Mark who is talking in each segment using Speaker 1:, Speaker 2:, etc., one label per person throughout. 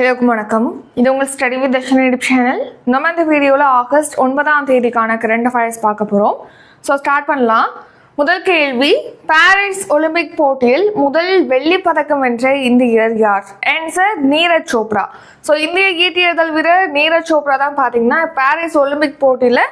Speaker 1: எல்லோருக்கும் வணக்கம். இது உங்கள் ஸ்டடி வித் தர்ஷன் சேனல் நம்ம இந்த வீடியோவில் ஆகஸ்ட் ஒன்பதாம் தேதிக்கான கரண்ட் அஃபேர்ஸ் பார்க்க போகிறோம் ஸோ ஸ்டார்ட் பண்ணலாம். முதல் கேள்வி பாரிஸ் ஒலிம்பிக் போட்டியில் முதல் வெள்ளி பதக்கம் வென்ற இந்தியர் யார்? ஆன்சர் நீரஜ் சோப்ரா. ஸோ இந்திய ஈட்டி எறிதல் வீரர் நீரஜ் சோப்ரா தான் பார்த்தீங்கன்னா பாரிஸ் ஒலிம்பிக் போட்டியில்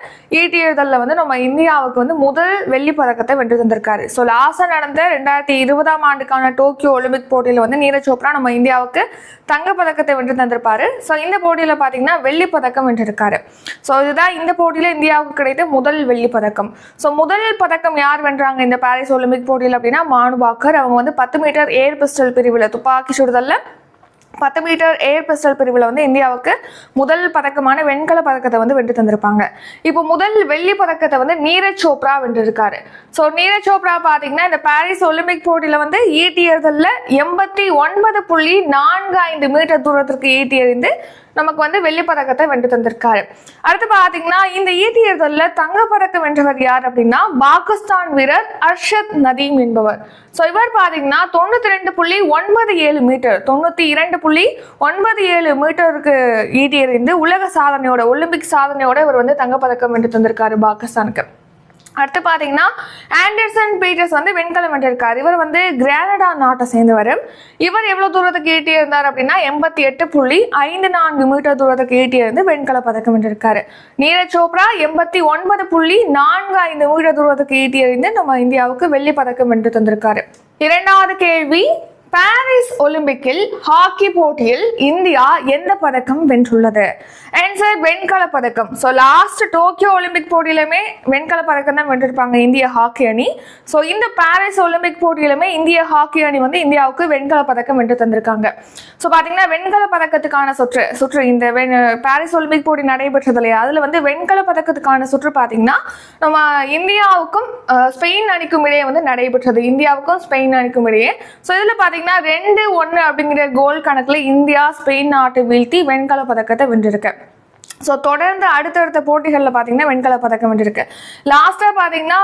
Speaker 1: ஈட்டி வந்து நம்ம இந்தியாவுக்கு வந்து முதல் வெள்ளி பதக்கத்தை வென்று தந்திருக்காரு. ஸோ லாஸ்ட்டாக நடந்த ரெண்டாயிரத்தி இருபதாம் ஆண்டுக்கான டோக்கியோ ஒலிம்பிக் போட்டியில் வந்து நீரஜ் சோப்ரா நம்ம இந்தியாவுக்கு தங்க பதக்கத்தை வென்று தந்திருப்பாரு. ஸோ இந்த போட்டியில் பார்த்தீங்கன்னா வெள்ளி பதக்கம் வென்றிருக்காரு. ஸோ இதுதான் இந்த போட்டியில் இந்தியாவுக்கு கிடைத்த முதல் வெள்ளி பதக்கம். ஸோ முதல் பதக்கம் யார் பண்ணுறாங்க இந்த பாரிஸ் ஒலிம்பிக் போட்டியில் அப்படின்னா மானுபாக்கர் அவங்க வந்து பத்து மீட்டர் ஏர் பிஸ்டல் பிரிவில் துப்பாக்கி சுடுதலில் பத்து மீட்டர் ஏர் பிஸ்டல் பிரிவில் வந்து இந்தியாவுக்கு முதல் பதக்கமான வெண்கல பதக்கத்தை வந்து வென்று தந்திருப்பாங்க. இப்போ முதல் வெள்ளி பதக்கத்தை வந்து நீரஜ் சோப்ரா வென்றிருக்காரு. ஸோ நீரஜ் சோப்ரா பார்த்தீங்கன்னா இந்த பாரிஸ் ஒலிம்பிக் போட்டியில் வந்து ஈட்டி எறிதலில் எண்பத்தி ஒன்பது புள்ளி நான்கு ஐந்து மீட்டர் தூரத்திற்கு ஈட்டி எறிந்து நமக்கு வந்து வெள்ளி பதக்கத்தை வென்று தந்திருக்காரு. அடுத்து பார்த்தீங்கன்னா இந்த ஈட்டி எறிதலில் தங்கப்பதக்கம் வென்றவர் யார் அப்படின்னா பாகிஸ்தான் வீரர் அர்ஷத் நதீம் என்பவர். ஸோ இவர் பார்த்தீங்கன்னா தொண்ணூற்றி ரெண்டு புள்ளி ஒன்பது ஏழு மீட்டர் தொண்ணூற்றி இரண்டு புள்ளி ஒன்பது ஏழு மீட்டருக்கு ஈட்டி எறிந்து உலக சாதனையோட ஒலிம்பிக் சாதனையோட இவர் வந்து தங்கப்பதக்கம் வென்று தந்திருக்காரு பாகிஸ்தானுக்கு. அடுத்து பார்த்தீங்கன்னா ஆண்டர்சன் பீட்டர்ஸ் வந்து வெண்கலம் வென்றிருக்கார் இவர் வந்து கிரானடா நாட்டை சேர்ந்தவர். இவர் எவ்வளோ தூரத்துக்கு ஈட்டி இருந்தார் அப்படின்னா எண்பத்தி எட்டு புள்ளி ஐந்து நான்கு மீட்டர் தூரத்துக்கு ஈட்டி இருந்து வெண்கல பதக்கம் வென்றிருக்காரு நீரஜ் சோப்ரா எண்பத்தி ஒன்பது புள்ளி நான்கு ஐந்து மீட்டர் தூரத்துக்கு ஈட்டி எறிந்து நம்ம இந்தியாவுக்கு வெள்ளி பதக்கம் வென்று தந்திருக்காரு. இரண்டாவது கேள்வி பாரிஸ் ஒலிம்பிக்கில் ஹாக்கி போட்டியில் இந்தியா எந்த பதக்கம் வென்றுள்ளது? ஆன்சர் வெண்கல பதக்கம். ஸோ லாஸ்ட் டோக்கியோ ஒலிம்பிக் போட்டியிலுமே வெண்கல பதக்கம் தான் வென்றிருப்பாங்க இந்திய ஹாக்கி அணி. ஸோ இந்த பாரிஸ் ஒலிம்பிக் போட்டியிலுமே இந்திய ஹாக்கி அணி வந்து இந்தியாவுக்கு வெண்கல பதக்கம் வென்று தந்திருக்காங்க. ஸோ பார்த்தீங்கன்னா வெண்கல பதக்கத்துக்கான சுற்று சுற்று இந்த வெண் பாரிஸ் ஒலிம்பிக் போட்டி நடைபெற்றது இல்லையா? அதில் வந்து வெண்கல பதக்கத்துக்கான சுற்று பார்த்தீங்கன்னா நம்ம இந்தியாவுக்கும் ஸ்பெயின் அணிக்கும் இடையே வந்து நடைபெற்றது. இந்தியாவுக்கும் ஸ்பெயின் அணிக்கும் இடையே. ஸோ இதில் பார்த்தீங்கன்னா ரெண்டு ஒன்று அப்படிங்கிற கோல் கணக்கில் இந்தியா ஸ்பெயின் நாட்டை வீழ்த்தி வெண்கல பதக்கத்தை வென்றிருக்கு. ஸோ தொடர்ந்து அடுத்தடுத்த போட்டிகளில் பார்த்தீங்கன்னா வெண்கல பதக்கம் வென்றிருக்கு. லாஸ்ட்டாக பார்த்தீங்கன்னா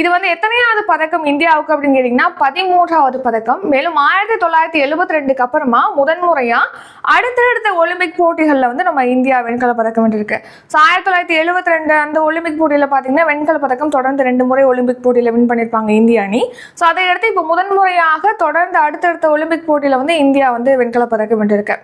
Speaker 1: இது வந்து எத்தனையாவது பதக்கம் இந்தியாவுக்கு அப்படின்னு கேட்டிங்கன்னா பதிமூன்றாவது பதக்கம். மேலும் ஆயிரத்தி தொள்ளாயிரத்தி எழுபத்தி ரெண்டுக்கு அப்புறமா முதன்முறையாக அடுத்தடுத்த ஒலிம்பிக் போட்டிகளில் வந்து நம்ம இந்தியா வெண்கல பதக்கம் வென்றிருக்கு. ஸோ ஆயிரத்தி தொள்ளாயிரத்தி எழுபத்தி ரெண்டு அந்த ஒலிம்பிக் போட்டியில் பார்த்தீங்கன்னா வெண்கல பதக்கம் தொடர்ந்து ரெண்டு முறை ஒலிம்பிக் போட்டியில் வின் பண்ணியிருப்பாங்க இந்திய அணி. ஸோ அதை அடுத்து இப்போ முதன்முறையாக தொடர்ந்து அடுத்தடுத்த ஒலிம்பிக் போட்டியில் வந்து இந்தியா வந்து வெண்கல பதக்கம் வென்றிருக்கு.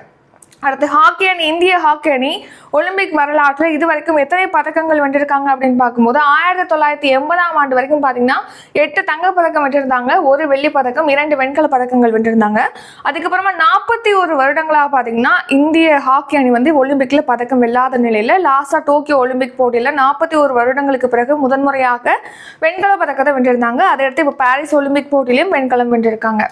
Speaker 1: அடுத்து ஹாக்கி அணி இந்திய ஹாக்கி அணி ஒலிம்பிக் வரலாற்றில் இது வரைக்கும் எத்தனை பதக்கங்கள் வென்றிருக்காங்க அப்படின்னு பார்க்கும்போது ஆயிரத்தி தொள்ளாயிரத்தி எண்பதாம் ஆண்டு வரைக்கும் பார்த்தீங்கன்னா எட்டு தங்கப் பதக்கம் வென்றிருந்தாங்க ஒரு வெள்ளி பதக்கம் இரண்டு வெண்கல பதக்கங்கள் வென்றிருந்தாங்க. அதுக்கப்புறமா நாற்பத்தி ஒரு வருடங்களாக பார்த்தீங்கன்னா இந்திய ஹாக்கி அணி வந்து ஒலிம்பிக்கில் பதக்கம் வெல்லாத நிலையில் லாஸ்டாக டோக்கியோ ஒலிம்பிக் போட்டியில் நாற்பத்தி ஒரு வருடங்களுக்கு பிறகு முதன்முறையாக வெண்கல பதக்கத்தை வென்றிருந்தாங்க. அதை அடுத்து இப்போ பாரிஸ் ஒலிம்பிக் போட்டியிலும் வெண்கலம் வென்றிருக்காங்க.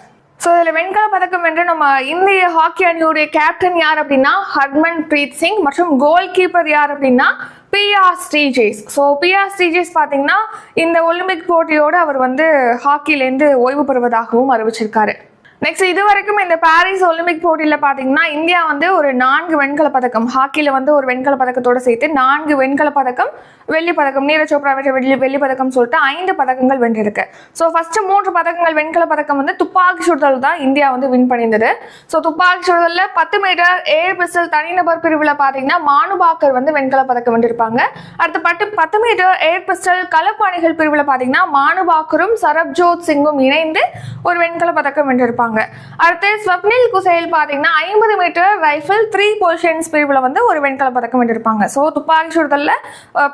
Speaker 1: ஸோ இதில் வெண்கல பதக்கம் என்று நம்ம இந்திய ஹாக்கி அணியுடைய கேப்டன் யார் அப்படின்னா ஹர்மன் பிரீத் சிங் மற்றும் கோல் கீப்பர் யார் அப்படின்னா PR Sreejesh. So PR Sreejesh பார்த்தீங்கன்னா இந்த ஒலிம்பிக் போட்டியோடு அவர் வந்து ஹாக்கிலேருந்து ஓய்வு பெறுவதாகவும் அறிவிச்சிருக்காரு. நெக்ஸ்ட் இது வரைக்கும் இந்த பாரிஸ் ஒலிம்பிக் போட்டியில் பார்த்தீங்கன்னா இந்தியா வந்து ஒரு நான்கு வெண்கல பதக்கம் ஹாக்கியில் வந்து ஒரு வெண்கல பதக்கத்தோடு சேர்த்து நான்கு வெண்கல பதக்கம் வெள்ளி பதக்கம் நீரஜ் சோப்ரா வென்ற வெள்ளி வெள்ளி பதக்கம் சொல்லிட்டு ஐந்து பதக்கங்கள் வென்றிருக்கு. ஸோ ஃபர்ஸ்ட் மூன்று பதக்கங்கள் வெண்கல பதக்கம் வந்து துப்பாக்கி சுடுதல் தான் இந்தியா வந்து வின் பண்ணியிருந்தது. ஸோ துப்பாக்கி சுடுதலில் பத்து மீட்டர் ஏர் பிஸ்டல் தனிநபர் பிரிவில் பார்த்தீங்கன்னா மானுபாக்கர் வந்து வெண்கல பதக்கம் வென்றிருப்பாங்க. அடுத்து பட்டு பத்து மீட்டர் ஏர் பிஸ்டல் கலப்பு அணிகள் பிரிவில் பார்த்தீங்கன்னா மானுபாக்கரும் சரப்ஜோத் சிங்கும் இணைந்து ஒரு வெண்கல பதக்கம் வென்றிருப்பாங்க. அடுத்து ஸ்வப்னில் குசையில் பார்த்தீங்கன்னா ஐம்பது மீட்டர் ரைஃபிள் த்ரீ பொசிஷன்ஸ் பிரிவில் வந்து ஒரு வெண்கல பதக்கம் வென்றிருப்பாங்க. ஸோ துப்பாக்கி சுடுதலில்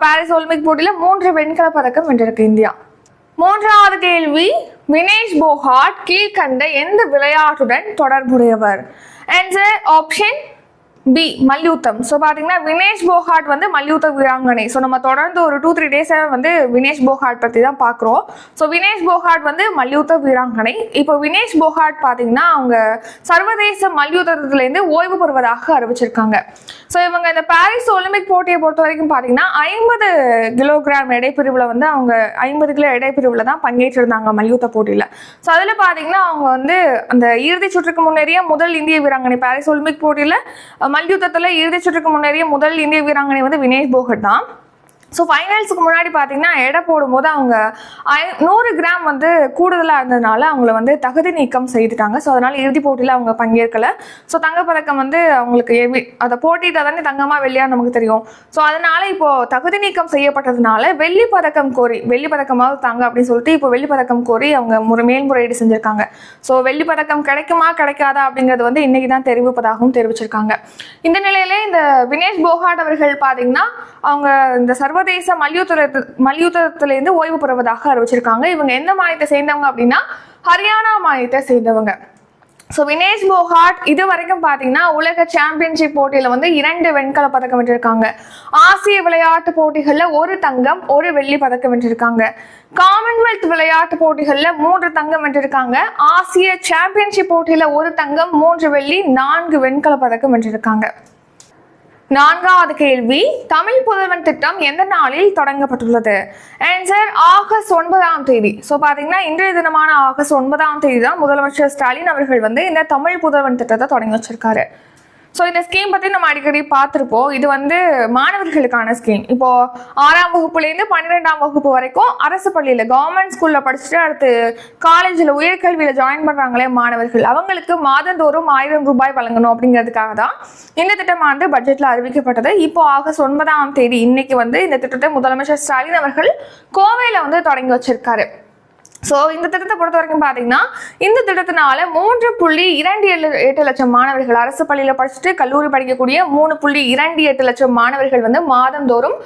Speaker 1: பாரிஸ் பாரிஸ் ஒலிம்பிக் போட்டியில் மூன்று வெண்கல பதக்கம் வென்றிருக்கு இந்தியா. மூன்றாவது கேள்வி வினேஷ் போகாட் கீழ்கண்ட எந்த விளையாட்டுடன் தொடர்புடையவர்? ஆன்சர் ஆப்ஷன் பி மல்யுத்தம். ஸோ பார்த்தீங்கன்னா வினேஷ் போகாட் வந்து மல்யுத்த வீராங்கனை. ஸோ நம்ம தொடர்ந்து ஒரு டூ த்ரீ டேஸாக வந்து வினேஷ் போகாட் பற்றி தான் பார்க்குறோம் ஸோ வினேஷ் போகாட் வந்து மல்யுத்த வீராங்கனை. இப்போ வினேஷ் போகாட் பார்த்தீங்கன்னா அவங்க சர்வதேச மல்யுத்தத்துலேருந்து ஓய்வு பெறுவதாக அறிவிச்சிருக்காங்க. ஸோ இவங்க இந்த பாரிஸ் ஒலிம்பிக் போட்டியை பொறுத்த வரைக்கும் பார்த்தீங்கன்னா ஐம்பது கிலோகிராம் எடைப்பிரிவில் வந்து அவங்க ஐம்பது கிலோ எடைப்பிரிவில் தான் பங்கேற்றிருந்தாங்க மல்யுத்த போட்டியில். ஸோ அதில் பார்த்தீங்கன்னா அவங்க வந்து அந்த இறுதிச் சுற்றுக்கு முன்னேறிய முதல் இந்திய வீராங்கனை பாரிஸ் ஒலிம்பிக் போட்டியில் மல்யுத்தத்தில் இறுதி சுற்றுக்கு முன்னேறிய முதல் இந்திய வீராங்கனை வந்து வினேஷ் போகட் தான். ஸோ ஃபைனல்ஸுக்கு முன்னாடி பார்த்தீங்கன்னா எடை போடும்போது அவங்க ஐ- நூறு கிராம் வந்து கூடுதலாக இருந்ததுனால அவங்கள வந்து தகுதி நீக்கம் செய்துட்டாங்க. ஸோ அதனால இறுதிப் போட்டியில் அவங்க பங்கேற்கலை. ஸோ தங்கப்பதக்கம் வந்து அவங்களுக்கு எவி அதை போட்டிட்டு தானே தங்கமாக வெள்ளியாக நமக்கு தெரியும். ஸோ அதனால இப்போ தகுதி நீக்கம் செய்யப்பட்டதுனால வெள்ளி பதக்கம் கோரி வெள்ளி பதக்கமாவது தாங்க அப்படின்னு சொல்லிட்டு இப்போ வெள்ளி பதக்கம் கோரி அவங்க முறை மேல்முறையீடு செஞ்சுருக்காங்க. ஸோ வெள்ளி பதக்கம் கிடைக்குமா கிடைக்காதா அப்படிங்கிறது வந்து இன்னைக்கு தான் தெரிவிப்பதாகவும் தெரிவிச்சிருக்காங்க. இந்த நிலையிலே இந்த வினேஷ் போகாட் அவர்கள் பார்த்தீங்கன்னா அவங்க இந்த சர்வதேச மல்யுத்த மல்யுத்தத்திலேருந்து ஓய்வு பெறுவதாக அறிவிச்சிருக்காங்க. இவங்க எந்த மாநிலத்தை சேர்ந்தவங்க அப்படின்னா ஹரியானா மாநிலத்தை சேர்ந்தவங்க. ஸோ வினேஷ் போகாட் இது வரைக்கும் பார்த்தீங்கன்னா உலக சாம்பியன்ஷிப் போட்டியில் வந்து இரண்டு வெண்கல பதக்கம் வென்றிருக்காங்க. ஆசிய விளையாட்டு போட்டிகளில் ஒரு தங்கம் ஒரு வெள்ளி பதக்கம் வென்றிருக்காங்க. காமன்வெல்த் விளையாட்டு போட்டிகளில் மூன்று தங்கம் வென்றிருக்காங்க. ஆசிய சாம்பியன்ஷிப் போட்டியில் ஒரு தங்கம் மூன்று வெள்ளி நான்கு வெண்கல பதக்கம் வென்றிருக்காங்க. நான்காவது கேள்வி தமிழ் புதல்வன் திட்டம் எந்த நாளில் தொடங்கப்பட்டுள்ளது? ஆன்சர் ஆகஸ்ட் ஒன்பதாம் தேதி. ஸோ பார்த்தீங்கன்னா இன்றைய தினமான ஆகஸ்ட் ஒன்பதாம் தேதி தான் முதலமைச்சர் ஸ்டாலின் அவர்கள் வந்து இந்த தமிழ் புதல்வன் திட்டத்தை தொடங்கி வச்சிருக்காரு. ஸோ இந்த ஸ்கீம் பற்றி நம்ம அடிக்கடி பார்த்துருப்போம். இது வந்து மாணவர்களுக்கான ஸ்கீம் இப்போது ஆறாம் வகுப்புலேருந்து பன்னிரெண்டாம் வகுப்பு வரைக்கும் அரசு பள்ளியில் கவர்மெண்ட் ஸ்கூலில் படிச்சுட்டு அடுத்து காலேஜில் உயர்கல்வியில் ஜாயின் பண்ணுறாங்களே மாணவர்கள். அவங்களுக்கு மாதந்தோறும் ஆயிரம் ரூபாய் வழங்கணும் அப்படிங்கிறதுக்காக தான் இந்த திட்டமானது பட்ஜெட்டில் அறிவிக்கப்பட்டது. இப்போ ஆகஸ்ட் ஒன்பதாம் தேதி இன்னைக்கு வந்து இந்த திட்டத்தை முதலமைச்சர் ஸ்டாலின் அவர்கள் கோவையில் வந்து தொடங்கி வச்சிருக்காரு. ஸோ இந்த திட்டத்தை பொறுத்த வரைக்கும் பார்த்தீங்கன்னா இந்த திட்டத்தினால மூன்று புள்ளி இரண்டு ஏழு எட்டு லட்சம் மாணவர்கள் அரசு பள்ளியில் படிச்சுட்டு கல்லூரி படிக்கக்கூடிய மூணு புள்ளி இரண்டு எட்டு லட்சம் மாணவர்கள் வந்து மாதந்தோறும்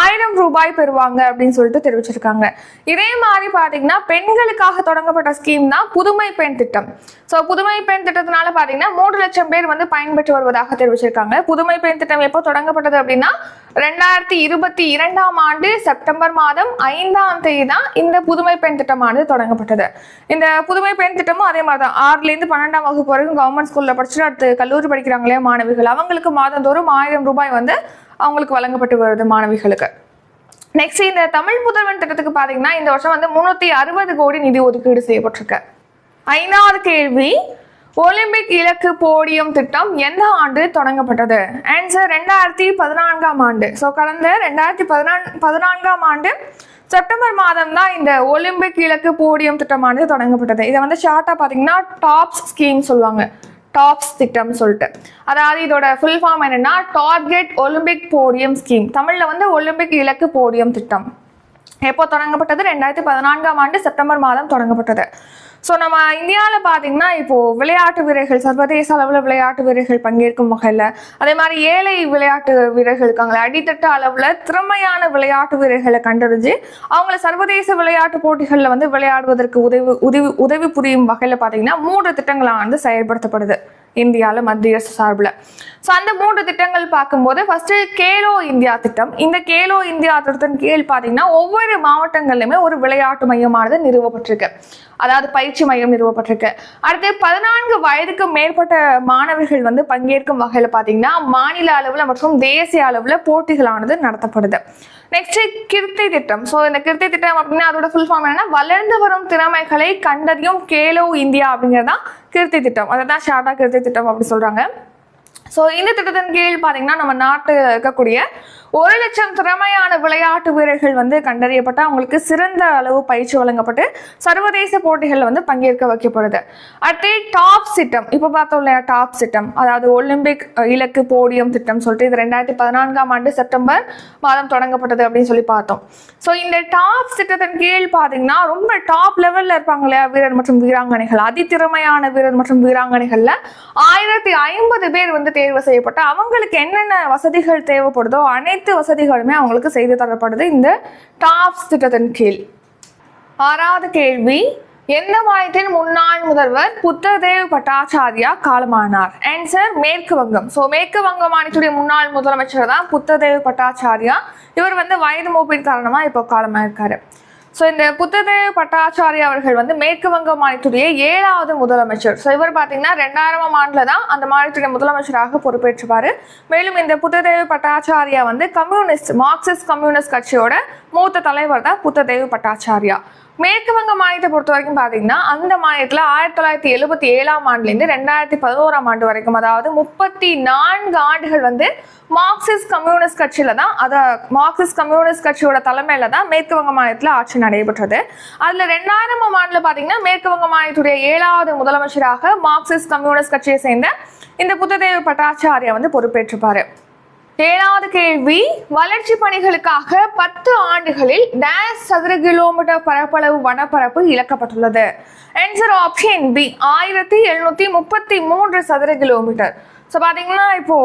Speaker 1: ஆயிரம் ரூபாய் பெறுவாங்க அப்படின்னு சொல்லிட்டு தெரிவிச்சிருக்காங்க. இதே மாதிரி பார்த்தீங்கன்னா பெண்களுக்காக தொடங்கப்பட்ட ஸ்கீம் தான் புதுமை பெண் திட்டம். ஸோ புதுமை பெண் திட்டத்தினால பார்த்தீங்கன்னா மூன்று லட்சம் பேர் வந்து பயன்பெற்று வருவதாக தெரிவிச்சிருக்காங்க. புதுமை பெண் திட்டம் எப்போ தொடங்கப்பட்டது அப்படின்னா ரெண்டாயிரத்தி இருபத்தி இரண்டாம் ஆண்டு செப்டம்பர் மாதம் ஐந்தாம் தேதி தான் இந்த புதுமை பெண் திட்டமானது தொடங்கப்பட்டது. இந்த புதுமை பெண் திட்டமும் அதே மாதிரி தான் ஆறுலேருந்து பன்னெண்டாம் வகுப்பு வரைக்கும் கவர்மெண்ட் ஸ்கூலில் படிச்சுட்டு அடுத்து கல்லூரி படிக்கிறாங்களே மாணவிகள். அவங்களுக்கு மாதந்தோறும் ஆயிரம் ரூபாய் வந்து அவங்களுக்கு வழங்கப்பட்டு வருது மாணவிகளுக்கு. நெக்ஸ்ட் இந்த தமிழ் புதல்வன் திட்டத்துக்கு பார்த்தீங்கன்னா இந்த வருஷம் வந்து முந்நூற்றி அறுபது கோடி நிதி ஒதுக்கீடு செய்யப்பட்டிருக்கு. ஐந்தாவது கேள்வி ஒலிம்பிக் இலக்கு போடியம் திட்டம் எந்த ஆண்டு தொடங்கப்பட்டது? ஆன்சர் ரெண்டாயிரத்தி பதினான்காம் ஆண்டு. ஸோ கடந்த ரெண்டாயிரத்தி பதினான் பதினான்காம் ஆண்டு செப்டம்பர் மாதம் தான் இந்த ஒலிம்பிக் இலக்கு போடியம் திட்டமானது தொடங்கப்பட்டது. இதை வந்து ஷார்ட்டாக பார்த்தீங்கன்னா டாப்ஸ் ஸ்கீம் சொல்லுவாங்க. டாப்ஸ் திட்டம் சொல்லிட்டு. அதாவது இதோட ஃபுல் ஃபார்ம் என்னென்னா டார்கெட் ஒலிம்பிக் போடியம் ஸ்கீம் தமிழில் வந்து ஒலிம்பிக் இலக்கு போடியம் திட்டம். எப்போ தொடங்கப்பட்டது? ரெண்டாயிரத்தி பதினான்காம் ஆண்டு செப்டம்பர் மாதம் தொடங்கப்பட்டது. ஸோ நம்ம இந்தியாவில் பார்த்தீங்கன்னா இப்போது விளையாட்டு வீரர்கள் சர்வதேச அளவில் விளையாட்டு வீரர்கள் பங்கேற்கும் வகையில் அதே மாதிரி ஏழை விளையாட்டு வீரர்கள் இருக்காங்களே அடித்தட்ட அளவில் திறமையான விளையாட்டு வீரர்களை கண்டறிஞ்சு அவங்கள சர்வதேச விளையாட்டு போட்டிகளில் வந்து விளையாடுவதற்கு உதவி உதவி உதவி புரியும் வகையில் பார்த்தீங்கன்னா மூன்று திட்டங்களானது செயல்படுத்தப்படுது. இந்தியாவில் மத்திய அரசு சார்பில். ஸோ அந்த மூன்று திட்டங்கள் பார்க்கும்போது ஃபஸ்ட்டு கேலோ இந்தியா திட்டம். இந்த கேலோ இந்தியா திட்டத்தின் கீழ் பார்த்தீங்கன்னா ஒவ்வொரு மாவட்டங்கள்லையுமே ஒரு விளையாட்டு மையமானது நிறுவப்பட்டிருக்கு. அதாவது பயிற்சி மையம் நிறுவப்பட்டிருக்கு. அடுத்து பதினான்கு வயதுக்கு மேற்பட்ட மாணவர்கள் வந்து பங்கேற்கும் வகையில் பார்த்தீங்கன்னா மாநில அளவில் மற்றும் தேசிய அளவில் போட்டிகளானது நடத்தப்படுது. நெக்ஸ்ட் கிருத்தி திட்டம். ஸோ இந்த கிருத்தி திட்டம் அப்படின்னா அதோட ஃபுல் ஃபார்ம் என்னன்னா வளர்ந்து வரும் திறமைகளை கண்டறியும் கேலோ இந்தியா அப்படிங்கிறது தான் கிருத்தி திட்டம். அதை தான் ஷார்ட்டாக கிருத்தி திட்டம் அப்படி சொல்றாங்க. ஸோ இந்த திட்டத்தின் கீழ் பார்த்தீங்கன்னா நம்ம நாட்டில் இருக்கக்கூடிய ஒரு லட்சம் திறமையான விளையாட்டு வீரர்கள் வந்து கண்டறியப்பட்டு அவங்களுக்கு சிறந்த அளவு பயிற்சி வழங்கப்பட்டு சர்வதேச போட்டிகளில் வந்து பங்கேற்க வைக்கப்படுது. அடுத்து டாப் சிட்டம். இப்போ பார்த்தோம் இல்லையா டாப் சிட்டம். அதாவது ஒலிம்பிக் இலக்கு போடியம் திட்டம் சொல்லிட்டு இது ரெண்டாயிரத்தி பதினான்காம் ஆண்டு செப்டம்பர் மாதம் தொடங்கப்பட்டது அப்படின்னு சொல்லி பார்த்தோம். ஸோ இந்த டாப் திட்டத்தின் கீழ் பார்த்தீங்கன்னா ரொம்ப டாப் லெவலில் இருப்பாங்க இல்லையா வீரர் மற்றும் வீராங்கனைகள். அதிதிறமையான வீரர் மற்றும் வீராங்கனைகளில் ஆயிரத்தி ஐம்பது பேர் வந்து தேர்வு செய்யப்பட்டு அவங்களுக்கு என்னென்ன வசதிகள் தேவைப்படுதோ அனைத்து வசதிகளுமே அவங்களுக்கு செய்து தரப்படுது இந்த டாப்ஸ் திட்டத்தின் கீழ். ஆறாவது கேள்வி எந்த மாநிலத்தின் முன்னாள் முதல்வர் புத்ததேவ் பட்டாச்சாரியா காலமானார்? ஆன்சர் மேற்கு வங்கம். ஸோ மேற்கு வங்க மாநிலத்துடைய முன்னாள் முதலமைச்சர் தான் புத்ததேவ் பட்டாச்சாரியா. இவர் வந்து வயது மூப்பின் காரணமாக இப்போ காலமாயிருக்காரு. ஸோ இந்த புத்ததேவ் பட்டாச்சாரியா அவர்கள் வந்து மேற்கு வங்க மாநிலத்துடைய ஏழாவது முதலமைச்சர். ஸோ இவர் பார்த்தீங்கன்னா ரெண்டாயிரமாம் ஆண்டில் தான் அந்த மாநிலத்துடைய முதலமைச்சராக பொறுப்பேற்றுவார் மேலும் இந்த புத்ததேவ் பட்டாச்சாரியா வந்து கம்யூனிஸ்ட் மார்க்சிஸ்ட் கம்யூனிஸ்ட் கட்சியோட மூத்த தலைவர் தான் புத்ததேவ் பட்டாச்சாரியா. மேற்கு வங்க மாநிலத்தை பொறுத்த வரைக்கும் பார்த்தீங்கன்னா அந்த மாநிலத்தில் ஆயிரத்தி தொள்ளாயிரத்தி எழுபத்தி ஏழாம் ஆண்டுலேருந்து ரெண்டாயிரத்தி பதினோராம் ஆண்டு வரைக்கும் அதாவது முப்பத்தி நான்கு ஆண்டுகள் வந்து மார்க்சிஸ்ட் கம்யூனிஸ்ட் கட்சியில தான் அதை மார்க்சிஸ்ட் கம்யூனிஸ்ட் கட்சியோட தலைமையில தான் மேற்கு வங்க மாநிலத்தில் ஆட்சி நடைபெற்றது. அதுல ரெண்டாயிரம் ஆண்டுல பார்த்தீங்கன்னா மேற்கு வங்க மாநிலத்துடைய ஏழாவது முதலமைச்சராக மார்க்சிஸ்ட் கம்யூனிஸ்ட் கட்சியை சேர்ந்த இந்த புத்ததேவ பட்டாச்சாரியா வந்து பொறுப்பேற்றிருப்பாரு. ஏழாவது கேள்வி வளர்ச்சி பணிகளுக்காக பத்து ஆண்டுகளில் டேஷ் சதுர கிலோமீட்டர் பரப்பளவு வனப்பரப்பு இழக்கப்பட்டுள்ளது. ஆன்சர் ஆப்ஷன் பி ஆயிரத்தி எழுநூத்தி முப்பத்தி மூன்று சதுர கிலோமீட்டர். ஸோ பார்த்தீங்கன்னா இப்போ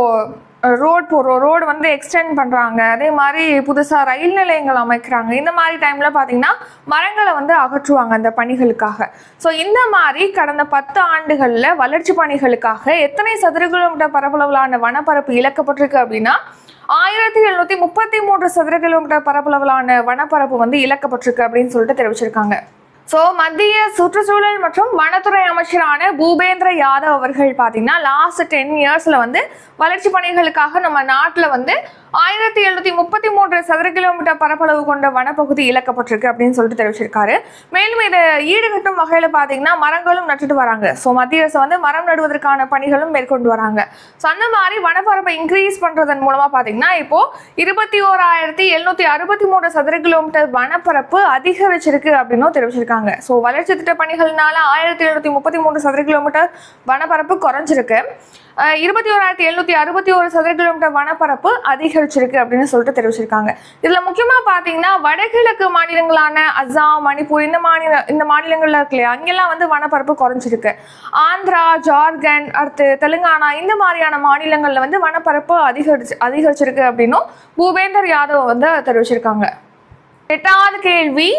Speaker 1: ரோட் போடுறோம் ரோடு வந்து எக்ஸ்டெண்ட் பண்ணுறாங்க அதே மாதிரி புதுசாக ரயில் நிலையங்கள் அமைக்கிறாங்க. இந்த மாதிரி டைமில் பார்த்தீங்கன்னா மரங்களை வந்து அகற்றுவாங்க அந்த பணிகளுக்காக. ஸோ இந்த மாதிரி கடந்த பத்து ஆண்டுகளில் வளர்ச்சி பணிகளுக்காக எத்தனை சதுர கிலோமீட்டர் பரப்பளவிலான வனப்பரப்பு இழக்கப்பட்டிருக்கு அப்படின்னா ஆயிரத்தி எழுநூற்றி முப்பத்தி மூன்று சதுர கிலோமீட்டர் பரப்பளவிலான வனப்பரப்பு வந்து இழக்கப்பட்டிருக்கு அப்படின்னு சொல்லிட்டு தெரிவிச்சிருக்காங்க. ஸோ மத்திய சுற்றுச்சூழல் மற்றும் வனத்துறை அமைச்சரான பூபேந்திர யாதவ் அவர்கள் பார்த்தீங்கன்னா லாஸ்ட் டென் இயர்ஸில் வந்து வளர்ச்சி பணிகளுக்காக நம்ம நாட்டில் வந்து ஆயிரத்தி எழுநூத்தி முப்பத்தி மூன்று சதுர கிலோமீட்டர் பரப்பளவு கொண்ட வனப்பகுதி இழக்கப்பட்டிருக்கு அப்படின்னு சொல்லிட்டு தெரிவிச்சிருக்காரு. மேலும் இதை ஈடுகட்டும் வகையில் பார்த்தீங்கன்னா மரங்களும் நட்டுட்டு வராங்க. ஸோ மத்திய அரசு வந்து மரம் நடுவதற்கான பணிகளும் மேற்கொண்டு வராங்க. ஸோ அந்த மாதிரி வனப்பரப்பை இன்க்ரீஸ் பண்ணுறதன் மூலமாக பார்த்தீங்கன்னா இப்போ இருபத்தி ஓராயிரத்தி எழுநூத்தி அறுபத்தி மூணு சதுர கிலோமீட்டர் வனப்பரப்பு அதிகரிச்சிருக்கு அப்படின்னும் தெரிவிச்சிருக்காங்க. ஸோ வளர்ச்சி திட்ட பணிகள்னால ஆயிரத்தி எழுநூத்தி முப்பத்தி மூணு சதுர கிலோமீட்டர் வனப்பரப்பு குறைஞ்சிருக்கு. இருபத்தி ஓராயிரத்தி எழுநூத்தி அறுபத்தி ஒரு சதுர கிலோமீட்டர் வனப்பரப்பு அதிகரிச்சிருக்கு அப்படின்னு சொல்லிட்டு தெரிவிச்சிருக்காங்க. இதுல முக்கியமா பாத்தீங்கன்னா வடகிழக்கு மாநிலங்களான அஸ்ஸாம் மணிப்பூர் இந்த மாநில இந்த மாநிலங்கள்ல இருக்கு இல்லையா? அங்கெல்லாம் வந்து வனப்பரப்பு குறைஞ்சிருக்கு. ஆந்திரா ஜார்க்கண்ட் அடுத்து தெலுங்கானா இந்த மாதிரியான மாநிலங்கள்ல வந்து வனப்பரப்பு அதிகரிச்சு அதிகரிச்சிருக்கு அப்படின்னும் பூபேந்தர் யாதவ் வந்து தெரிவிச்சிருக்காங்க. எட்டாவது கேள்வி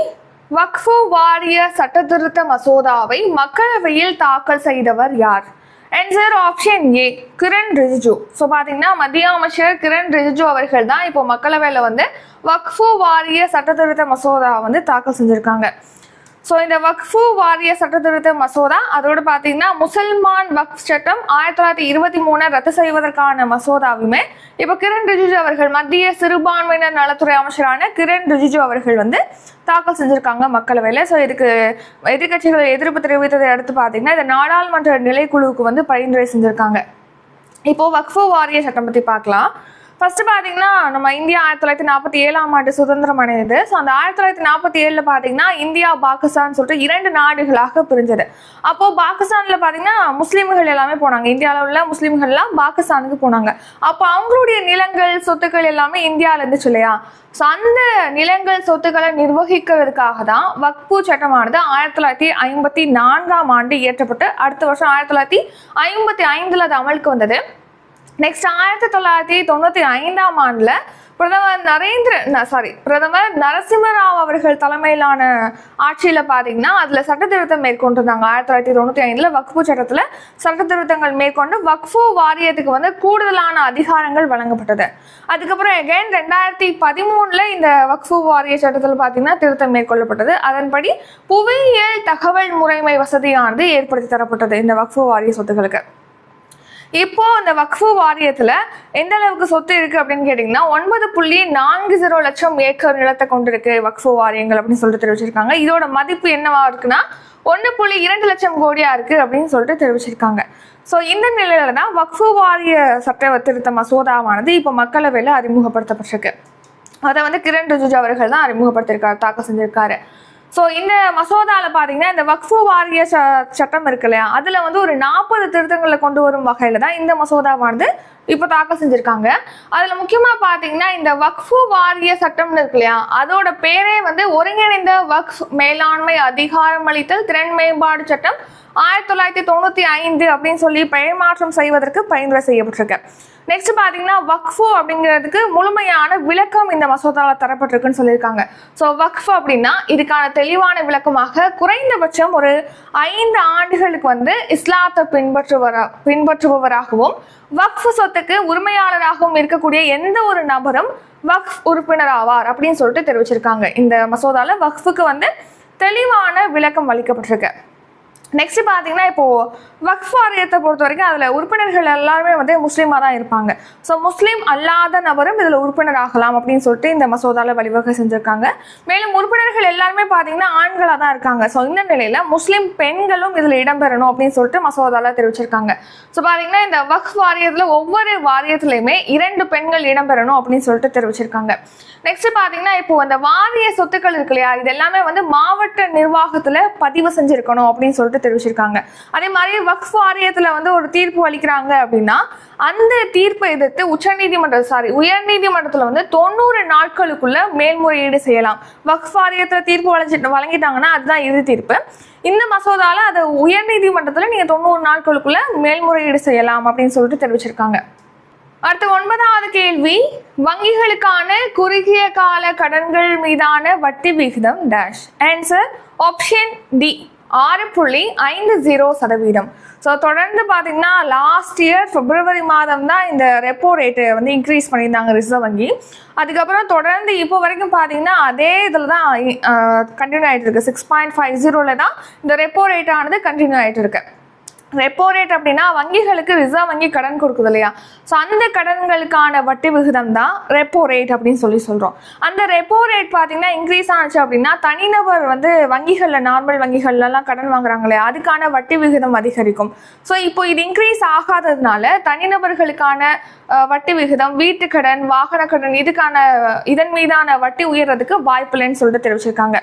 Speaker 1: வக்ஃபு வாரிய சட்டத்திருத்த மசோதாவை மக்களவையில் தாக்கல் செய்தவர் யார்? Answer option A Kiren Rijiju so பார்த்தீங்கன்னா மத்திய அமைச்சர் கிரண் ரிஜிஜு அவர்கள் தான் இப்போ மக்களவையில் வந்து வக்ஃபு வாரிய சட்டத்திருத்த மசோதா வந்து தாக்கல் செஞ்சுருக்காங்க. ஸோ இந்த வக்ஃபு வாரிய சட்டத்திருத்த மசோதா அதோடு பார்த்தீங்கன்னா முசல்மான் வக்ஃப் சட்டம் ஆயிரத்தி தொள்ளாயிரத்தி இருபத்தி மூணு ரத்து செய்வதற்கான மசோதாவுமே இப்போ கிரண் ரிஜிஜு அவர்கள் மத்திய சிறுபான்மையினர் நலத்துறை அமைச்சரான கிரண் ரிஜிஜு அவர்கள் வந்து தாக்கல் செஞ்சுருக்காங்க மக்களவையில். ஸோ இதுக்கு எதிர்க்கட்சிகள் எதிர்ப்பு தெரிவித்ததை அடுத்து பார்த்தீங்கன்னா இந்த நாடாளுமன்ற நிலைக்குழுவுக்கு வந்து பரிந்துரை செஞ்சுருக்காங்க. இப்போது வக்ஃபு வாரிய சட்டம் பற்றி பார்க்கலாம். ஃபர்ஸ்ட் பார்த்தீங்கன்னா நம்ம இந்தியா ஆயிரத்தி தொள்ளாயிரத்தி நாற்பத்தி ஏழாம் ஆண்டு சுதந்திரம் அடைந்தது. ஸோ அந்த ஆயிரத்தி தொள்ளாயிரத்தி நாற்பத்தி ஏழில் பார்த்தீங்கன்னா இந்தியா பாகிஸ்தான் சொல்லிட்டு இரண்டு நாடுகளாக பிரிஞ்சது. அப்போது பாகிஸ்தானில் பார்த்தீங்கன்னா முஸ்லீம்கள் எல்லாமே போனாங்க. இந்தியாவில் உள்ள முஸ்லீம்கள்லாம் பாகிஸ்தானுக்கு போனாங்க. அப்போ அவங்களுடைய நிலங்கள் சொத்துக்கள் எல்லாமே இந்தியாவில் இருந்துச்சு இல்லையா? ஸோ அந்த நிலங்கள் சொத்துக்களை நிர்வகிக்கிறதுக்காக தான் வக்பு சட்டமானது ஆயிரத்தி தொள்ளாயிரத்தி ஐம்பத்தி நான்காம் ஆண்டு இயற்றப்பட்டு அடுத்த வருஷம் ஆயிரத்தி தொள்ளாயிரத்தி ஐம்பத்தி ஐந்தில் அது அமலுக்கு வந்தது. நெக்ஸ்ட் ஆயிரத்தி தொள்ளாயிரத்தி தொண்ணூற்றி ஐந்தாம் ஆண்டில் பிரதமர் நரேந்திர சாரி பிரதமர் நரசிம்மராவ் அவர்கள் தலைமையிலான ஆட்சியில் பார்த்தீங்கன்னா அதில் சட்டத்திருத்தம் மேற்கொண்டிருந்தாங்க. ஆயிரத்தி தொள்ளாயிரத்தி தொண்ணூற்றி ஐந்தில் வக்ஃபு சட்டத்தில் சட்டத்திருத்தங்கள் மேற்கொண்டு வக்ஃபு வாரியத்துக்கு வந்து கூடுதலான அதிகாரங்கள் வழங்கப்பட்டது. அதுக்கப்புறம் எகைன் ரெண்டாயிரத்தி பதிமூணில் இந்த வக்ஃபு வாரிய சட்டத்தில் பார்த்தீங்கன்னா திருத்தம் மேற்கொள்ளப்பட்டது. அதன்படி புவியியல் தகவல் முறைமை வசதியானது ஏற்படுத்தி தரப்பட்டது இந்த வக்ஃபு வாரிய சொத்துக்களுக்கு. இப்போ அந்த வக்ஃபு வாரியத்துல எந்த அளவுக்கு சொத்து இருக்கு அப்படின்னு கேட்டிங்கன்னா ஒன்பது புள்ளி நான்கு ஜீரோ லட்சம் ஏக்கர் நிலத்தை கொண்டிருக்கு வக்ஃபு வாரியங்கள் அப்படின்னு சொல்லிட்டு தெரிவிச்சிருக்காங்க. இதோட மதிப்பு என்னவா இருக்குன்னா ஒன்று புள்ளி இரண்டு லட்சம் கோடியா இருக்கு அப்படின்னு சொல்லிட்டு தெரிவிச்சிருக்காங்க. ஸோ இந்த நிலையில தான் வக்ஃபு வாரிய சட்ட திருத்த மசோதாவானது இப்போ மக்களவையில் அறிமுகப்படுத்தப்பட்டிருக்கு. அதை வந்து கிரண் ரிஜிஜு அவர்கள் தான் அறிமுகப்படுத்தியிருக்காரு தாக்கல் செஞ்சிருக்காரு. ஸோ இந்த மசோதாவில் பார்த்தீங்கன்னா இந்த வக்ஃபு வாரிய ச சட்டம் இருக்கு இல்லையா? அதில் வந்து ஒரு நாற்பது திருத்தங்களை கொண்டு வரும் வகையில் தான் இந்த மசோதாவானது இப்போ தாக்கல் செஞ்சுருக்காங்க. அதில் முக்கியமாக பார்த்தீங்கன்னா இந்த வக்ஃபு வாரிய சட்டம்னு இருக்கு இல்லையா? அதோட பேரே வந்து ஒருங்கிணைந்த வக்ஃப் மேலாண்மை அதிகாரமளித்தல் திறன் மேம்பாடு சட்டம் ஆயிரத்தி தொள்ளாயிரத்தி தொண்ணூற்றி ஐந்து அப்படின்னு சொல்லி பெயர் மாற்றம் செய்வதற்கு பரிந்துரை செய்யப்பட்டிருக்கு. நெக்ஸ்ட் பார்த்தீங்கன்னா வக்ஃபு அப்படிங்கிறதுக்கு முழுமையான விளக்கம் இந்த மசோதாவில் தரப்பட்டிருக்குன்னு சொல்லியிருக்காங்க. ஸோ வக்ஃப் அப்படின்னா இதுக்கான தெளிவான விளக்கமாக குறைந்தபட்சம் ஒரு ஐந்து ஆண்டுகளுக்கு வந்து இஸ்லாத்தை பின்பற்றுவரா பின்பற்றுபவராகவும் வக்ஃப் சொத்துக்கு உரிமையாளராகவும் இருக்கக்கூடிய எந்த ஒரு நபரும் வக்ஃப் உறுப்பினர் ஆவார் அப்படின்னு சொல்லிட்டு தெரிவிச்சிருக்காங்க. இந்த மசோதாவில் வக்ஃபுக்கு வந்து தெளிவான விளக்கம் அளிக்கப்பட்டிருக்கு. நெக்ஸ்ட் பார்த்தீங்கன்னா இப்போ வக்ஃப் வாரியத்தை பொறுத்த வரைக்கும் அதில் உறுப்பினர்கள் எல்லாருமே வந்து முஸ்லீமாக தான் இருப்பாங்க. ஸோ முஸ்லீம் அல்லாத நபரும் இதில் உறுப்பினர் ஆகலாம் அப்படின்னு சொல்லிட்டு இந்த மசோதாவில் வழிவகை செஞ்சுருக்காங்க. மேலும் உறுப்பினர்கள் எல்லாருமே பார்த்தீங்கன்னா ஆண்களாக தான் இருக்காங்க. ஸோ இந்த நிலையில் முஸ்லீம் பெண்களும் இதில் இடம்பெறணும் அப்படின்னு சொல்லிட்டு மசோதாவில் தெரிவிச்சிருக்காங்க. ஸோ பார்த்தீங்கன்னா இந்த வக்ஃப் வாரியத்தில் ஒவ்வொரு வாரியத்துலையுமே இரண்டு பெண்கள் இடம்பெறணும் அப்படின்னு சொல்லிட்டு தெரிவிச்சிருக்காங்க. நெக்ஸ்ட் பார்த்தீங்கன்னா இப்போ அந்த வாரிய சொத்துக்கள் இருக்கு இல்லையா? இது எல்லாமே வந்து மாவட்ட நிர்வாகத்தில் பதிவு செஞ்சுருக்கணும் அப்படின்னு சொல்லிட்டு தெரிவிச்சிருக்காங்க. அதே மாதிரி வக்ஃப் வாரியத்தில் வந்து ஒரு தீர்ப்பு அளிக்கிறாங்க அப்படின்னா அந்த தீர்ப்பை எதிர்த்து உச்சநீதிமன்றம் சாரி உயர்நீதிமன்றத்தில் வந்து தொண்ணூறு நாட்களுக்குள்ள மேல்முறையீடு செய்யலாம். வக்ஃப் வாரியத்தில் தீர்ப்பு வழங்கி வழங்கிட்டாங்கன்னா அதுதான் இறுதி தீர்ப்பு. இந்த மசோதாவில் அதை உயர்நீதிமன்றத்தில் நீங்கள் தொண்ணூறு நாட்களுக்குள்ள மேல்முறையீடு செய்யலாம் அப்படின்னு சொல்லிட்டு தெரிவிச்சிருக்காங்க. அடுத்த ஒன்பதாவது கேள்வி வங்கிகளுக்கான குறுகிய கால கடன்கள் மீதான வட்டி விகிதம் டேஷ் ஆன்சர் ஆப்ஷன் டி ஆறு புள்ளி ஐந்து ஜீரோ சதவீதம். ஸோ தொடர்ந்து பார்த்தீங்கன்னா லாஸ்ட் இயர் பிப்ரவரி மாதம் தான் இந்த ரெப்போ ரேட்டு வந்து இன்க்ரீஸ் பண்ணியிருந்தாங்க ரிசர்வ் வங்கி. அதுக்கப்புறம் தொடர்ந்து இப்போ வரைக்கும் பார்த்தீங்கன்னா அதே இதில் தான் கண்டினியூ ஆகிட்டு இருக்கு. சிக்ஸ் பாயிண்ட் ஃபைவ் ஜீரோவில் தான் இந்த ரெப்போ ரேட்டானது கண்டினியூ ஆகிட்டு இருக்கு. ரெப்போ ரேட் அப்படின்னா வங்கிகளுக்கு ரிசர்வ் வங்கி கடன் கொடுக்குது இல்லையா? ஸோ அந்த கடன்களுக்கான வட்டி விகிதம் தான் ரெப்போ ரேட் அப்படின்னு சொல்லி சொல்கிறோம் அந்த ரெப்போ ரேட் பார்த்தீங்கன்னா இன்க்ரீஸ் ஆனிச்சு அப்படின்னா தனிநபர் வந்து வங்கிகளில் நார்மல் வங்கிகள்லாம் கடன் வாங்குறாங்க இல்லையா? அதுக்கான வட்டி விகிதம் அதிகரிக்கும். ஸோ இப்போ இது இன்க்ரீஸ் ஆகாததுனால தனிநபர்களுக்கான வட்டி விகிதம் வீட்டு கடன் வாகன கடன் இதுக்கான இதன் மீதான வட்டி உயர்றதுக்கு வாய்ப்பில்லைன்னு சொல்லிட்டு தெரிவிச்சிருக்காங்க.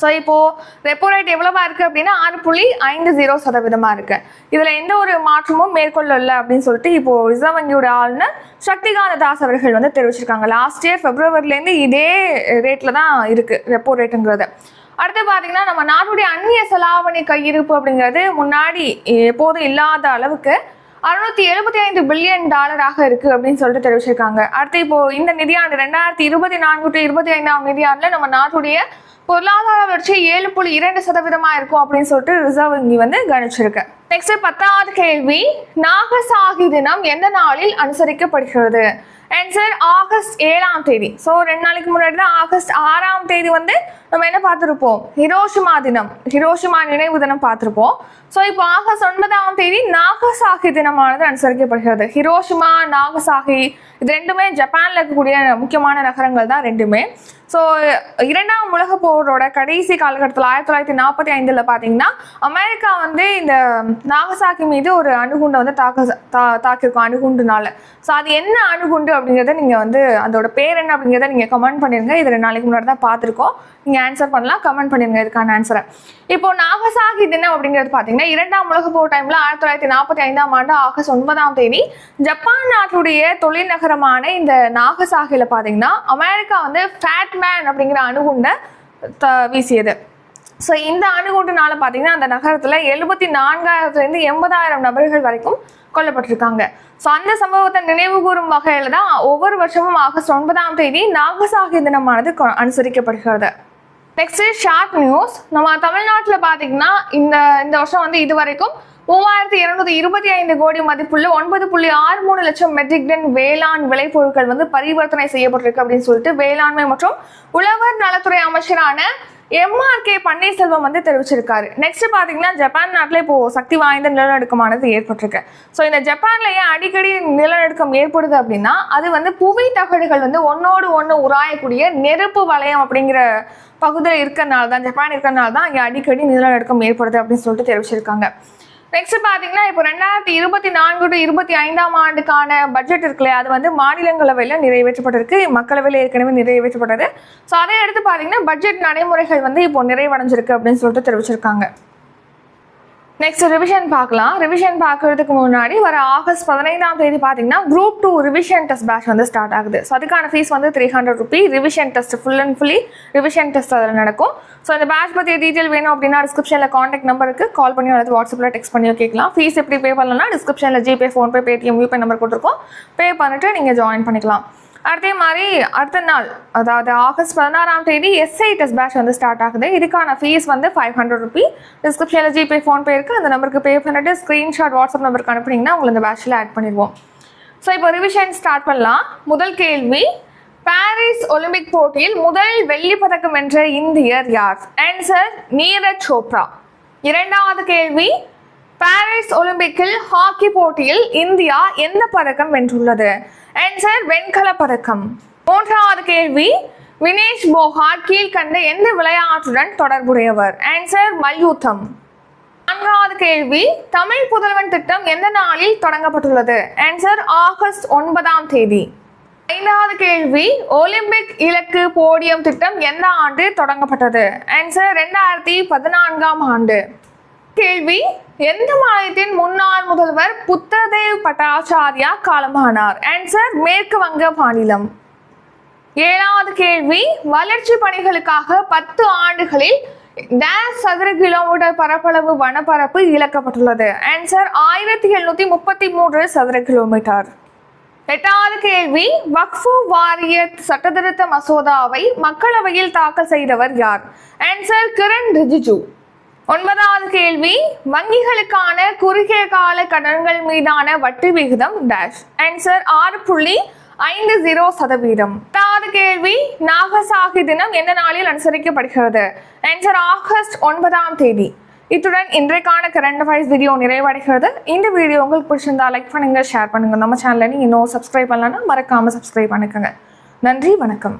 Speaker 1: ஸோ இப்போது ரெப்போ ரேட் எவ்வளவா இருக்கு அப்படின்னா ஆறு புள்ளி ஐந்து ஜீரோ சதவீதமாக இருக்குது இதில் எந்த ஒரு மாற்றமும் மேற்கொள்ளல அப்படின்னு சொல்லிட்டு இப்போது ரிசர்வ் வங்கியோட ஆளுநர் சக்திகாந்த தாஸ் அவர்கள் வந்து தெரிவிச்சிருக்காங்க. லாஸ்ட் இயர் பிப்ரவரிலேருந்து இதே ரேட்டில் தான் இருக்குது ரெப்போ ரேட்டுங்கிறது அடுத்து பார்த்தீங்கன்னா நம்ம நாட்டுடைய அந்நிய செலாவணி கையிருப்பு அப்படிங்கிறது முன்னாடி எப்போதும் இல்லாத அளவுக்கு அறுநூத்தி எழுபத்தி ஐந்து பில்லியன் டாலராக இருக்கு அப்படின்னு சொல்லிட்டு தெரிவிச்சிருக்காங்க. அடுத்து இப்போ இந்த நிதியாண்டு ரெண்டாயிரத்தி இருபத்தி நான்கு டு இருபத்தி ஐந்தாம் நிதியாண்டுல நம்ம நாட்டுடைய பொருளாதார வளர்ச்சி ஏழு புள்ளி இரண்டு சதவீதமா இருக்கும் அப்படின்னு சொல்லிட்டு ரிசர்வ் வங்கி வந்து கணிச்சிருக்கு. நெக்ஸ்ட் பத்தாவது கேள்வி நாகசாகி தினம் எந்த நாளில் அனுசரிக்கப்படுகிறது? ஆன்சர் ஆகஸ்ட் ஏழாம் தேதி. ஸோ ரெண்டு நாளைக்கு முன்னாடி தான் ஆகஸ்ட் ஆறாம் தேதி வந்து நம்ம என்ன பார்த்துருப்போம்? ஹிரோஷிமா தினம். ஹிரோஷிமா நினைவு தினம் பார்த்துருப்போம். ஸோ இப்போ ஆகஸ்ட் ஒன்பதாம் தேதி நாகசாகி தினமானது அனுசரிக்கப்படுகிறது. ஹிரோஷிமா நாகசாகி இது ரெண்டுமே ஜப்பானில் இருக்கக்கூடிய முக்கியமான நகரங்கள் தான் ரெண்டுமே. ஸோ இரண்டாம் உலக போரோட கடைசி காலகட்டத்தில் ஆயிரத்தி தொள்ளாயிரத்தி நாற்பத்தி ஐந்தில் பார்த்தீங்கன்னா அமெரிக்கா வந்து இந்த நாகசாகி மீது ஒரு அணுகுண்டை வந்து தாக்க தா தாக்கியிருக்கும் அணுகுண்டுனால. ஸோ அது என்ன அணுகுண்டு அப்படிங்கிறத நீங்கள் வந்து அதோட பேர் என்ன அப்படிங்கிறத நீங்கள் கமெண்ட் பண்ணிடுங்க இது ரெண்டு நாளைக்கு முன்னாடி தான் பார்த்துருக்கோம் நீங்கள் ஆன்சர் பண்ணலாம். கமெண்ட் பண்ணிருங்க இதுக்கான ஆன்சரை இப்போ நாகசாகி தினம் அப்படிங்கிறது பார்த்தீங்கன்னா இரண்டாம் உலக போர் டைமில் ஆயிரத்தி தொள்ளாயிரத்தி நாற்பத்தி ஐந்தாம் ஆண்டு ஆகஸ்ட் ஒன்பதாம் தேதி ஜப்பான் நாட்டுடைய தொழில் நகரமான இந்த நாகசாகியில் பார்த்தீங்கன்னா அமெரிக்கா வந்து மேன் அப்படிங்கிற அணுகுண்டை த வீசியது. ஸோ இந்த அணுகுண்டுனால பார்த்தீங்கன்னா அந்த நகரத்தில் எழுபத்தி நான்காயிரத்துலேருந்து எண்பதாயிரம் நபர்கள் வரைக்கும் கொல்லப்பட்டிருக்காங்க. ஸோ அந்த சம்பவத்தை நினைவு கூறும் வகையில் தான் ஒவ்வொரு வருஷமும் ஆகஸ்ட் ஒன்பதாம் தேதி நாகசாகி தினமானது அனுசரிக்கப்படுகிறது. நெக்ஸ்ட் ஷார்ட் நியூஸ் நம்ம தமிழ்நாட்டில் பார்த்தீங்கன்னா இந்த இந்த வருஷம் வந்து இது வரைக்கும் மூவாயிரத்தி இருநூத்தி இருபத்தி ஐந்து கோடி மதிப்புள்ள ஒன்பது புள்ளி ஆறு மூணு லட்சம் மெட்ரிக் டன் வேளாண் விளைபொருட்கள் வந்து பரிவர்த்தனை செய்யப்பட்டிருக்கு அப்படின்னு சொல்லிட்டு வேளாண்மை மற்றும் உழவர் நலத்துறை அமைச்சரான எம்ஆர்கே பன்னீர்செல்வம் வந்து தெரிவிச்சிருக்காரு. நெக்ஸ்ட் பாத்தீங்கன்னா ஜப்பான் நாட்டில் இப்போ சக்தி வாய்ந்த நிலநடுக்கமானது ஏற்பட்டிருக்கு. ஸோ இந்த ஜப்பான்ல ஏன் அடிக்கடி நிலநடுக்கம் ஏற்படுது அப்படின்னா அது வந்து புவி தகடுகள் வந்து ஒன்னோடு ஒன்று உராயக்கூடிய நெருப்பு வளையம் அப்படிங்கிற பகுதியில் இருக்கிறனால தான் ஜப்பான் இருக்கிறனால தான் இங்கே அடிக்கடி நிலநடுக்கம் ஏற்படுது அப்படின்னு சொல்லிட்டு தெரிவிச்சிருக்காங்க. நெக்ஸ்ட் பார்த்தீங்கன்னா இப்போ ரெண்டாயிரத்தி இருபத்தி நான்கு டு இருபத்தி ஐந்தாம் ஆண்டுக்கான பட்ஜெட் இருக்குல்லையா அது வந்து மாநிலங்களவையில் நிறைவேற்றப்பட்டிருக்கு. மக்களவையில் ஏற்கனவே நிறைவேற்றப்பட்டது. ஸோ அதை எடுத்து பார்த்தீங்கன்னா பட்ஜெட் நடைமுறைகள் வந்து இப்போ நிறைவடைஞ்சிருக்கு அப்படின்னு சொல்லிட்டு தெரிவிச்சிருக்காங்க. நெக்ஸ்ட் ரிவிஷன் பார்க்கலாம். ரிவிஷன் பார்க்கறதுக்கு முன்னாடி வர ஆகஸ்ட் பதினைந்தாம் தேதி பார்த்தீங்கன்னா group two revision test batch வந்து ஸ்டார்ட் ஆகுது. ஸோ அதுக்கான ஃபீஸ் வந்து three hundred rupee revision test full and fully revision test அதில் நடக்கும். ஸோ இந்த பேட்ச் பற்றிய டீட்டெயில் வேணும் அப்படின்னா டிஸ்கிரிப்ஷனில் காண்டாக்ட் நம்பருக்கு கால் பண்ணி அல்லது வாட்ஸ்அப்பில் டெக்ஸ்ட் பண்ணியோ கேட்கலாம். ஃபீஸ் எப்படி பே பண்ணலாம்னா டிஸ்கிரிப்ஷனில் GPay PhonePe Paytm UPay number கொடுத்துருக்கோம் பே பண்ணிட்டு நீங்கள் ஜாயின் பண்ணிக்கலாம். அதே மாதிரி அடுத்த நாள் அதாவது ஆகஸ்ட் பதினாறாம் தேதி எஸ்ஐ டெஸ்ட் பேட்ச் வந்து ஸ்டார்ட் ஆகுது. இதுக்கான ஃபீஸ் வந்து ஃபைவ் ஹண்ட்ரட் ருபி டிஸ்கிரிப்ஷனில் ஜிபே ஃபோன்பே இருக்குது அந்த நம்பருக்கு பே பண்ணிட்டு ஸ்க்ரீன்ஷாட் வாட்ஸ்அப் நம்பருக்கு அனுப்புனீங்கன்னா உங்களை இந்த பேட்சில் ஆட் பண்ணிடுவோம். ஸோ இப்போ ரிவிஷன் ஸ்டார்ட் பண்ணலாம். முதல் கேள்வி பாரிஸ் ஒலிம்பிக் போட்டியில் முதல் வெள்ளி பதக்கம் வென்ற இந்தியர் யார்? ஆன்சர் நீரஜ் சோப்ரா இரண்டாவது கேள்வி பாரிஸ் ஒலிம்பிக்கில் ஹாக்கி போட்டியில் இந்தியா எந்த பதக்கம் வென்றுள்ளது? ஆன்சர் வெண்கல பதக்கம். மூன்றாவது கேள்வி வினேஷ் போகாட் கீழ்கண்ட எந்த விளையாட்டுடன் தொடர்புடையவர்? ஆன்சர் மல்யுத்தம். நான்காவது கேள்வி தமிழ் புதல்வன் திட்டம் எந்த நாளில் தொடங்கப்பட்டுள்ளது? ஆன்சர் ஆகஸ்ட் ஒன்பதாம் தேதி. ஐந்தாவது கேள்வி ஒலிம்பிக் இலக்கு போடியம் திட்டம் எந்த ஆண்டு தொடங்கப்பட்டது? ஆன்சர் ரெண்டாயிரத்தி பதினான்காம் ஆண்டு. கேள்வி எந்த மாநிலத்தின் முன்னாள் முதல்வர் புத்ததேவ் பட்டாச்சாரியா காலமானார்? ஆன்சர் மேற்கு வங்க மாநிலம். ஏழாவது கேள்வி வளர்ச்சி பணிகளுக்காக பத்து ஆண்டுகளில் டேஷ் சதுர கிலோமீட்டர் பரப்பளவு வனப்பரப்பு இழக்கப்பட்டுள்ளது. ஆன்சர் ஆயிரத்தி எழுநூத்தி முப்பத்தி மூன்று சதுர கிலோமீட்டர். எட்டாவது கேள்வி வக்ஃபு வாரிய சட்டத்திருத்த மசோதாவை மக்களவையில் தாக்கல் செய்தவர் யார்? ஆன்சர் கிரண் ரிஜிஜு. ஒன்பதாவது கேள்வி வங்கிகளுக்கான குறுகிய கால கடன்கள் மீதான வட்டி விகிதம் டேஷ் ஆன்சர் ஆறு புள்ளி ஐந்து ஜீரோ சதவீதம். பத்தாவது கேள்வி நாகசாகி தினம் எந்த நாளில் அனுசரிக்கப்படுகிறது? ஆன்சர் ஆகஸ்ட் ஒன்பதாம் தேதி. இத்துடன் இன்றைக்கான கரண்ட் அஃபேர்ஸ் வீடியோ நிறைவடைகிறது. இந்த வீடியோ உங்களுக்கு பிடிச்சிருந்தா லைக் பண்ணுங்க ஷேர் பண்ணுங்க. நம்ம சேனலை நீங்கள் இன்னும் சப்ஸ்கிரைப் பண்ணலன்னா மறக்காம சப்ஸ்கிரைப் பண்ணிக்கோங்க. நன்றி வணக்கம்.